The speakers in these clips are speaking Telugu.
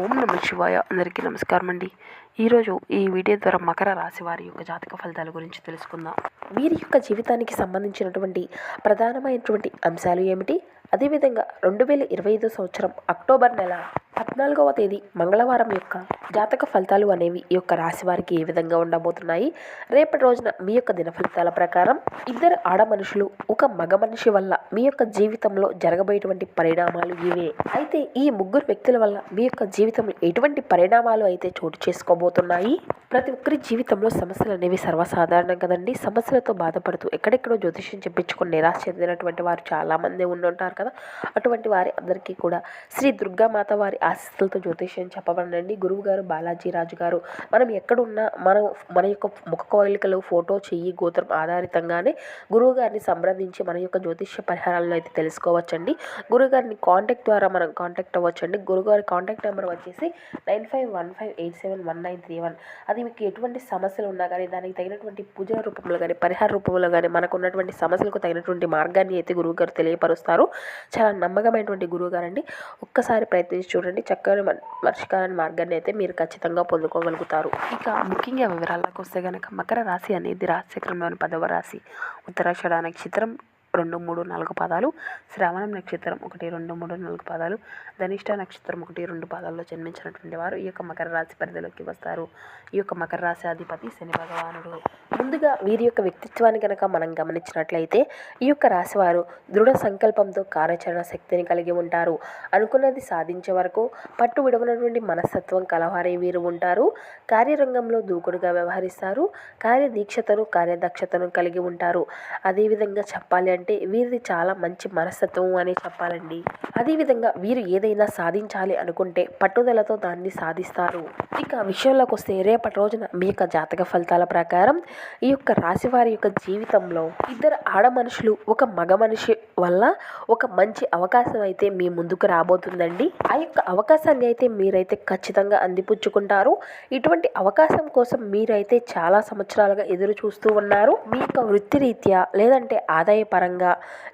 ఓం నమ శివాయ. అందరికీ నమస్కారం అండి. ఈరోజు ఈ వీడియో ద్వారా మకర రాశి వారి యొక్క జాతక ఫలితాల గురించి తెలుసుకుందాం. వీరి యొక్క జీవితానికి సంబంధించినటువంటి ప్రధానమైనటువంటి అంశాలు ఏమిటి? అదేవిధంగా రెండు వేల ఇరవై ఐదో సంవత్సరం అక్టోబర్ నెల పద్నాలుగవ తేదీ మంగళవారం యొక్క జాతక ఫలితాలు అనేవి ఈ యొక్క రాశి వారికి ఏ విధంగా ఉండబోతున్నాయి? రేపటి రోజున మీ యొక్క దిన ఫలితాల ప్రకారం ఇద్దరు ఆడ మనుషులు ఒక మగ మనిషి వల్ల మీ యొక్క జీవితంలో జరగబోయేటువంటి పరిణామాలు ఇవే. అయితే ఈ ముగ్గురు వ్యక్తుల వల్ల మీ యొక్క జీవితంలో ఎటువంటి పరిణామాలు అయితే చోటు చేసుకోబోతున్నాయి? ప్రతి ఒక్కరి జీవితంలో సమస్యలు అనేవి సర్వసాధారణం కదండి. సమస్యలతో బాధపడుతూ ఎక్కడెక్కడో జ్యోతిష్యం చెప్పించుకుని నిరాశ చెందినటువంటి వారు చాలామంది ఉండుంటారు కదా? అటువంటి వారి అందరికీ కూడా శ్రీ దుర్గామాత వారి ఆశీస్సులతో జ్యోతిష్యం చెప్పబడండి గురువు గారు బాలాజీ రాజు గారు మనం ఎక్కడున్నా మనం మన యొక్క ముఖ కోరికలు ఫోటో చెయ్యి గోత్రం ఆధారితంగానే గురువు గారిని సంప్రదించి మన యొక్క జ్యోతిష్య పరిహారాలను అయితే తెలుసుకోవచ్చండి. గురుగారిని కాంటాక్ట్ ద్వారా మనం కాంటాక్ట్ అవ్వచ్చండి. గురుగారి కాంటాక్ట్ నెంబర్ వచ్చేసి nine five one five eight seven one nine three one. అది మీకు ఎటువంటి సమస్యలు ఉన్నా కానీ దానికి తగినటువంటి పూజ రూపంలో కానీ పరిహార రూపంలో కానీ మనకు ఉన్నటువంటి సమస్యలకు తగినటువంటి మార్గాన్ని అయితే గురువుగారు తెలియపరుస్తారు. చాలా నమ్మకమైనటువంటి గురువు గారండి. ఒక్కసారి ప్రయత్నించి చూడండి. చక్కని మ- పరిష్కారాన్ని మార్గాన్ని అయితే మీరు ఖచ్చితంగా పొందుకోగలుగుతారు. ఇక ముఖ్యంగా వివరాలకు వస్తే కనుక మకర రాశి అనేది రాశిచక్రంలోని పదవ రాశి. ఉత్తరాషాఢ నక్షత్రం రెండు మూడు నాలుగు పాదాలు. శ్రావణం నక్షత్రం ఒకటి రెండు మూడు నాలుగు పాదాలు. ధనిష్ట నక్షత్రం ఒకటి రెండు పాదాల్లో జన్మించినటువంటి వారు ఈ యొక్క మకర రాశి పరిధిలోకి వస్తారు. ఈ యొక్క మకర రాశి అధిపతి శని భగవానుడు. ముందుగా వీరి యొక్క వ్యక్తిత్వాన్ని కనుక మనం గమనించినట్లయితే ఈ యొక్క రాశివారు దృఢ సంకల్పంతో కార్యాచరణ శక్తిని కలిగి ఉంటారు. అనుకున్నది సాధించే వరకు పట్టు విడవనటువంటి మనస్తత్వం కలవారే వీరు ఉంటారు. కార్యరంగంలో దూకుడుగా వ్యవహరిస్తారు. కార్యదీక్షతను కార్యదక్షతను కలిగి ఉంటారు. అదేవిధంగా చెప్పాలి అంటే వీరిది చాలా మంచి మనస్తత్వం అని చెప్పాలండి. అదేవిధంగా వీరు ఏదైనా సాధించాలి అనుకుంటే పట్టుదలతో దాన్ని సాధిస్తారు. ఇక విషయంలోకి వస్తే రేపటి రోజున మీ యొక్క జాతక ఫలితాల ప్రకారం ఈ యొక్క రాశి వారి యొక్క జీవితంలో ఇద్దరు ఆడ మనుషులు ఒక మగ మనిషి వల్ల ఒక మంచి అవకాశం అయితే మీ ముందుకు రాబోతుందండి. ఆ యొక్క అవకాశాన్ని అయితే మీరైతే ఖచ్చితంగా అందిపుచ్చుకుంటారు. ఇటువంటి అవకాశం కోసం మీరైతే చాలా సంవత్సరాలుగా ఎదురు చూస్తూ ఉన్నారు. మీ యొక్క వృత్తిరీత్యా లేదంటే ఆదాయ పరంగా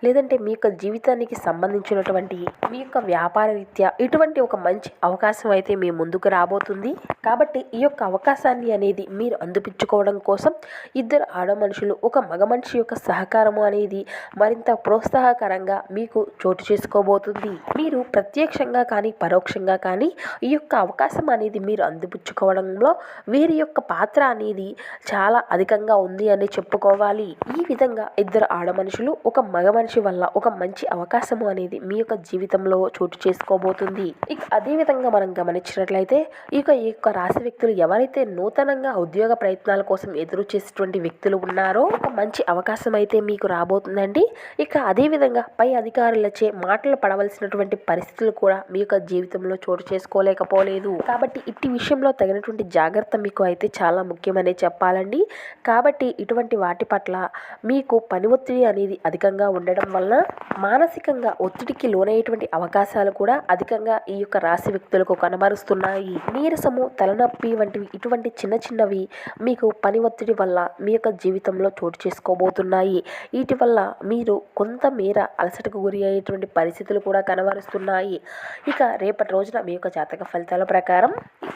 లేదంటే మీ యొక్క జీవితానికి సంబంధించినటువంటి మీ యొక్క వ్యాపార రీత్యా ఇటువంటి ఒక మంచి అవకాశం అయితే మీ ముందుకు రాబోతుంది. కాబట్టి ఈ యొక్క అవకాశాన్ని అనేది మీరు అందిపించుకోవడం కోసం ఇద్దరు ఆడ మనుషులు ఒక మగ మనిషి యొక్క సహకారము అనేది మరింత ప్రోత్సాహకరంగా మీకు చోటు చేసుకోబోతుంది. మీరు ప్రత్యక్షంగా కానీ పరోక్షంగా కానీ ఈ యొక్క అవకాశం అనేది మీరు అందిపుచ్చుకోవడంలో వీరి యొక్క పాత్ర అనేది చాలా అధికంగా ఉంది అని చెప్పుకోవాలి. ఈ విధంగా ఇద్దరు ఆడ మనుషులు ఒక మగ మనిషి వల్ల ఒక మంచి అవకాశము అనేది మీ యొక్క జీవితంలో చోటు చేసుకోబోతుంది. ఇక అదే విధంగా మనం గమనించినట్లయితే ఇక ఈ యొక్క రాశి వ్యక్తులు ఎవరైతే నూతనంగా ఉద్యోగ ప్రయత్నాల కోసం ఎదురు చేసేటువంటి వ్యక్తులు ఉన్నారో ఒక మంచి అవకాశం అయితే మీకు రాబోతుందండి. ఇక అదే విధంగా పై అధికారులచే మాటలు పడవలసినటువంటి పరిస్థితులు కూడా మీ యొక్క జీవితంలో చోటు చేసుకోలేకపోలేదు. కాబట్టి ఇట్టి విషయంలో తగినటువంటి జాగ్రత్త మీకు అయితే చాలా ముఖ్యమనే చెప్పాలండి. కాబట్టి ఇటువంటి వాటి పట్ల మీకు పని ఒత్తిడి అనేది అధికంగా ఉండడం వలన మానసికంగా ఒత్తిడికి లోనయ్యేటువంటి అవకాశాలు కూడా అధికంగా ఈ యొక్క రాశి వ్యక్తులకు కనబరుస్తున్నాయి. నీరసము తలనొప్పి వంటివి ఇటువంటి చిన్న చిన్నవి మీకు పని ఒత్తిడి వల్ల మీ యొక్క జీవితంలో చోటు చేసుకోబోతున్నాయి. వీటి వల్ల మీరు కొంతమేర అలసటకు గురి అయ్యేటువంటి పరిస్థితులు కూడా కనబరుస్తున్నాయి. ఇక రేపటి రోజున మీ యొక్క జాతక ఫలితాల ప్రకారం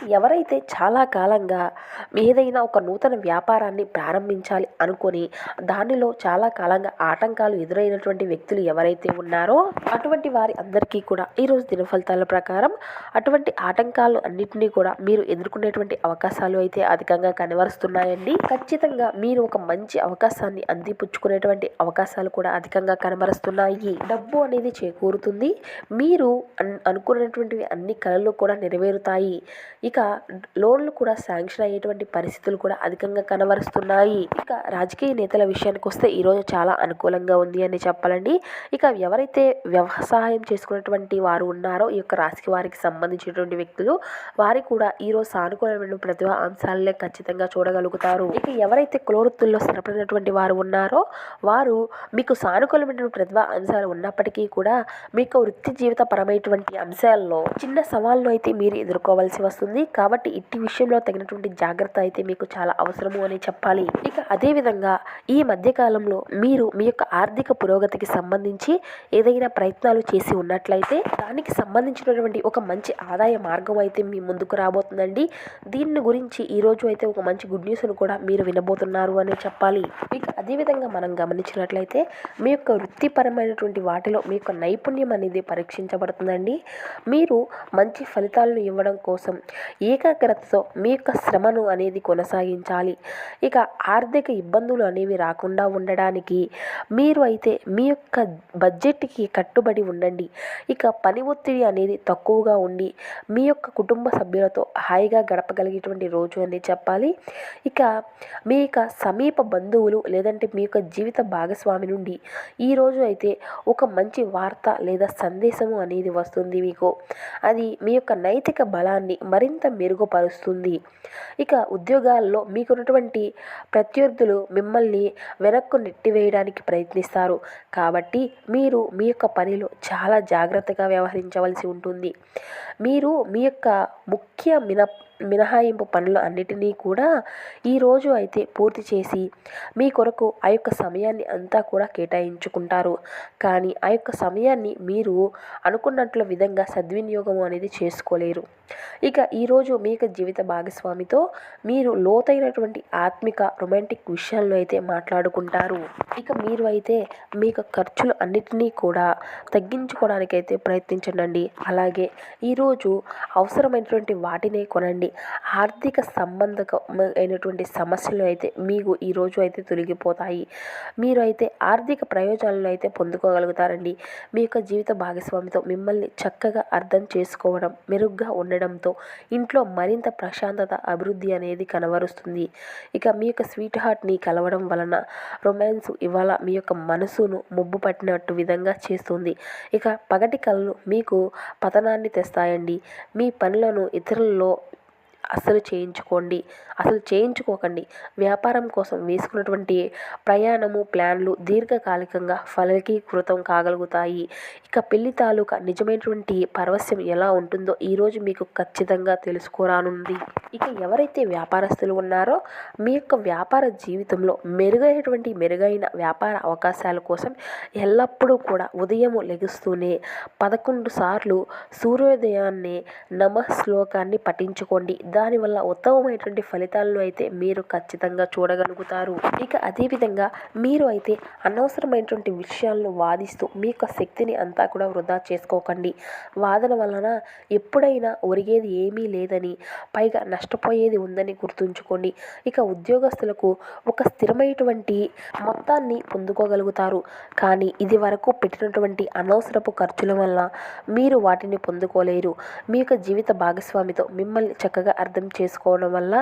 ఎవరైతే చాలా కాలంగా ఏదైనా ఒక నూతన వ్యాపారాన్ని ప్రారంభించాలి అనుకొని దానిలో చాలా కాలంగా ఆటంకాలు ఎదురైనటువంటి వ్యక్తులు ఎవరైతే ఉన్నారో అటువంటి వారి అందరికీ కూడా ఈరోజు దినఫలితాల ప్రకారం అటువంటి ఆటంకాలు అన్నింటినీ కూడా మీరు ఎదుర్కొనేటువంటి అవకాశాలు అయితే అధికంగా కనబరుస్తున్నాయండి. ఖచ్చితంగా మీరు ఒక మంచి అవకాశాన్ని అందిపుచ్చుకునేటువంటి అవకాశాలు కూడా అధికంగా కనబరుస్తున్నాయి. డబ్బు అనేది చేకూరుతుంది. మీరు అన్- అనుకున్నటువంటివి అన్ని కళలు కూడా నెరవేరుతాయి. ఇక లోన్లు కూడా శాంక్షన్ అయ్యేటువంటి పరిస్థితులు కూడా అధికంగా కనబరుస్తున్నాయి. ఇక రాజకీయ నేతల విషయానికి వస్తే ఈరోజు చాలా అనుకూలంగా ఉంది అని చెప్పాలండి. ఇక ఎవరైతే వ్యవసాయం చేసుకున్నటువంటి వారు ఉన్నారో ఈ యొక్క రాశికి వారికి సంబంధించినటువంటి వ్యక్తులు వారి కూడా ఈరోజు సానుకూలమైన ప్రతిభ అంశాలనే ఖచ్చితంగా చూడగలుగుతారు. ఇక ఎవరైతే కులవృత్తుల్లో స్థిరపడినటువంటి వారు ఉన్నారో వారు మీకు సానుకూలమైన ప్రతిభ అంశాలు ఉన్నప్పటికీ కూడా మీకు వృత్తి జీవిత పరమైనటువంటి అంశాల్లో చిన్న సవాళ్ళు అయితే మీరు ఎదుర్కోవాల్సి వస్తుంది. కాబట్టి ఇట్టి విషయంలో తగినటువంటి జాగ్రత్త అయితే మీకు చాలా అవసరము అని చెప్పాలి. ఇక అదేవిధంగా ఈ మధ్యకాలంలో మీరు మీ యొక్క ఆర్థిక ఆర్థిక పురోగతికి సంబంధించి ఏదైనా ప్రయత్నాలు చేసి ఉన్నట్లయితే దానికి సంబంధించినటువంటి ఒక మంచి ఆదాయ మార్గం అయితే మీ ముందుకు రాబోతుందండి. దీని గురించి ఈరోజు అయితే ఒక మంచి గుడ్ న్యూస్ను కూడా మీరు వినబోతున్నారు అని చెప్పాలి. ఇక అదేవిధంగా మనం గమనించినట్లయితే మీ యొక్క వృత్తిపరమైనటువంటి వాటిలో మీ యొక్క నైపుణ్యం అనేది పరీక్షించబడుతుందండి. మీరు మంచి ఫలితాలను ఇవ్వడం కోసం ఏకాగ్రతతో మీ యొక్క శ్రమను అనేది కొనసాగించాలి. ఇక ఆర్థిక ఇబ్బందులు అనేవి రాకుండా ఉండడానికి మీరు అయితే మీ యొక్క బడ్జెట్కి కట్టుబడి ఉండండి. ఇక పని ఒత్తిడి అనేది తక్కువగా ఉండి మీ యొక్క కుటుంబ సభ్యులతో హాయిగా గడపగలిగేటువంటి రోజు అని చెప్పాలి. ఇక మీ యొక్క సమీప బంధువులు లేదంటే మీ యొక్క జీవిత భాగస్వామి నుండి ఈరోజు అయితే ఒక మంచి వార్త లేదా సందేశము అనేది వస్తుంది మీకు. అది మీ యొక్క నైతిక బలాన్ని మరింత మెరుగుపరుస్తుంది. ఇక ఉద్యోగాల్లో మీకున్నటువంటి ప్రత్యర్థులు మిమ్మల్ని వెనక్కు నెట్టివేయడానికి ప్రయత్నిస్తారు. కాబట్టి మీరు మీ యొక్క పనిలో చాలా జాగ్రత్తగా వ్యవహరించవలసి ఉంటుంది. మీరు మీ యొక్క ముఖ్య మిన మినహాయింపు పనులు అన్నిటినీ కూడా ఈరోజు అయితే పూర్తి చేసి మీ కొరకు ఆ యొక్క సమయాన్ని అంతా కూడా కేటాయించుకుంటారు. కానీ ఆ యొక్క సమయాన్ని మీరు అనుకున్నట్లు విధంగా సద్వినియోగం అనేది చేసుకోలేరు. ఇక ఈరోజు మీ యొక్క జీవిత భాగస్వామితో మీరు లోతైనటువంటి ఆత్మిక రొమాంటిక్ విషయాల్లో అయితే మాట్లాడుకుంటారు. ఇక మీరు అయితే మీ యొక్క ఖర్చులు అన్నిటినీ కూడా తగ్గించుకోవడానికైతే ప్రయత్నించండి అలాగే ఈరోజు అవసరమైనటువంటి వాటినే కొనండి. ఆర్థిక సంబంధమైనటువంటి సమస్యలు అయితే మీకు ఈరోజు అయితే తొలగిపోతాయి. మీరు అయితే ఆర్థిక ప్రయోజనాలను అయితే పొందుకోగలుగుతారండి. మీ యొక్క జీవిత భాగస్వామితో మిమ్మల్ని చక్కగా అర్థం చేసుకోవడం మెరుగ్గా ఉండడంతో ఇంట్లో మరింత ప్రశాంతత అభివృద్ధి అనేది కనబరుస్తుంది. ఇక మీ యొక్క స్వీట్ హార్ట్ని కలవడం వలన రొమాన్స్ ఇవాళ మీ యొక్క మనసును ముబ్బు పట్టినట్టు విధంగా చేస్తుంది. ఇక పగటి కళ్ళు మీకు పతనాన్ని తెస్తాయండి. మీ పనులను ఇతరుల్లో అస్సలు చేయించుకోండి. అసలు చేయించుకోకండి. వ్యాపారం కోసం వేసుకున్నటువంటి ప్రయాణము ప్లాన్లు దీర్ఘకాలికంగా ఫలకీకృతం కాగలుగుతాయి. ఇక పెళ్ళి తాలూకా నిజమైనటువంటి పరవశ్యం ఎలా ఉంటుందో ఈరోజు మీకు ఖచ్చితంగా తెలుసుకోరానుంది. ఇక ఎవరైతే వ్యాపారస్తులు ఉన్నారో మీ యొక్క వ్యాపార జీవితంలో మెరుగైనటువంటి మెరుగైన వ్యాపార అవకాశాల కోసం ఎల్లప్పుడూ కూడా ఉదయం లెగుస్తూనే పదకొండు సార్లు సూర్యోదయాన్నే నమ శ్లోకాన్ని పఠించుకోండి. దానివల్ల ఉత్తమమైనటువంటి ఫలితాలను అయితే మీరు ఖచ్చితంగా చూడగలుగుతారు. ఇక అదేవిధంగా మీరు అయితే అనవసరమైనటువంటి విషయాలను వాదిస్తూ మీ యొక్క శక్తిని అంతా కూడా వృధా చేసుకోకండి. వాదన వలన ఎప్పుడైనా ఒరిగేది ఏమీ లేదని పైగా నష్టపోయేది ఉందని గుర్తుంచుకోండి. ఇక ఉద్యోగస్తులకు ఒక స్థిరమైనటువంటి మొత్తాన్ని పొందుకోగలుగుతారు. కానీ ఇది వరకు పెట్టినటువంటి అనవసరపు ఖర్చుల వల్ల మీరు వాటిని పొందుకోలేరు. మీ యొక్క జీవిత భాగస్వామితో మిమ్మల్ని చక్కగా అర్థం చేసుకోవడం వల్ల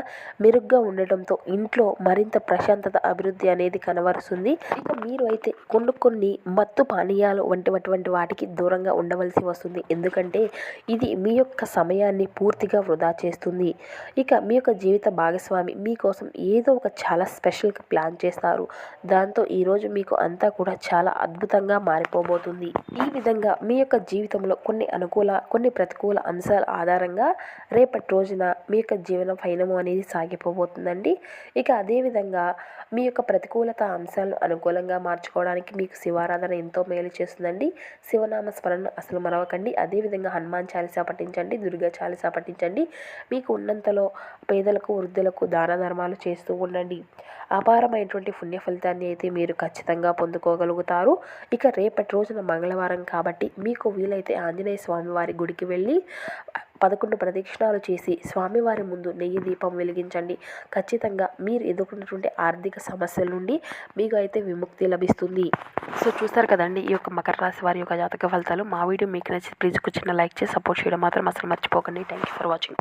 మెరుగ్గా ఉండటంతో ఇంట్లో మరింత ప్రశాంతత అభివృద్ధి అనేది కనబరుస్తుంది. ఇక మీరు అయితే కొన్ని కొన్ని మత్తు పానీయాలు వంటి అటువంటి వాటికి దూరంగా ఉండవలసి వస్తుంది. ఎందుకంటే ఇది మీ యొక్క సమయాన్ని పూర్తిగా వృధా చేస్తుంది. ఇక మీ యొక్క జీవిత భాగస్వామి మీకోసం ఏదో ఒక చాలా స్పెషల్గా ప్లాన్ చేస్తారు. దాంతో ఈరోజు మీకు అంతా కూడా చాలా అద్భుతంగా మారిపోబోతుంది. ఈ విధంగా మీ యొక్క జీవితంలో కొన్ని అనుకూల కొన్ని ప్రతికూల అంశాల ఆధారంగా రేపటి రోజున మీ యొక్క జీవన పయనము అనేది సాగిపోబోతుందండి. ఇక అదేవిధంగా మీ యొక్క ప్రతికూలత అంశాలను అనుకూలంగా మార్చుకోవడానికి మీకు శివారాధన ఎంతో మేలు చేస్తుందండి. శివనామ స్మరణ అసలు మరవకండి. అదేవిధంగా హనుమాన్ చాలీసా పఠించండి దుర్గా చాలీసా పఠించండి. మీకు ఉన్నంతలో పేదలకు వృద్ధులకు దాన ధర్మాలు చేస్తూ ఉండండి. అపారమైనటువంటి పుణ్య ఫలితాన్ని అయితే మీరు ఖచ్చితంగా పొందుకోగలుగుతారు. ఇక రేపటి రోజున మంగళవారం కాబట్టి మీకు వీలైతే ఆంజనేయ స్వామి వారి గుడికి వెళ్ళి పదకొండు ప్రదక్షిణాలు చేసి స్వామివారి ముందు నెయ్యి దీపం వెలిగించండి. ఖచ్చితంగా మీరు ఎదుర్కొన్నటువంటి ఆర్థిక సమస్యల నుండి మీకు అయితే విముక్తి లభిస్తుంది. సో చూస్తారు కదండి ఈ యొక్క మకర రాశి వారి యొక్క జాతక ఫలితాలు. మా వీడియో మీకు నచ్చి ప్లీజ్ చిన్న లైక్ చేసి సపోర్ట్ చేయడం మాత్రం అసలు మర్చిపోకండి. Thank you for watching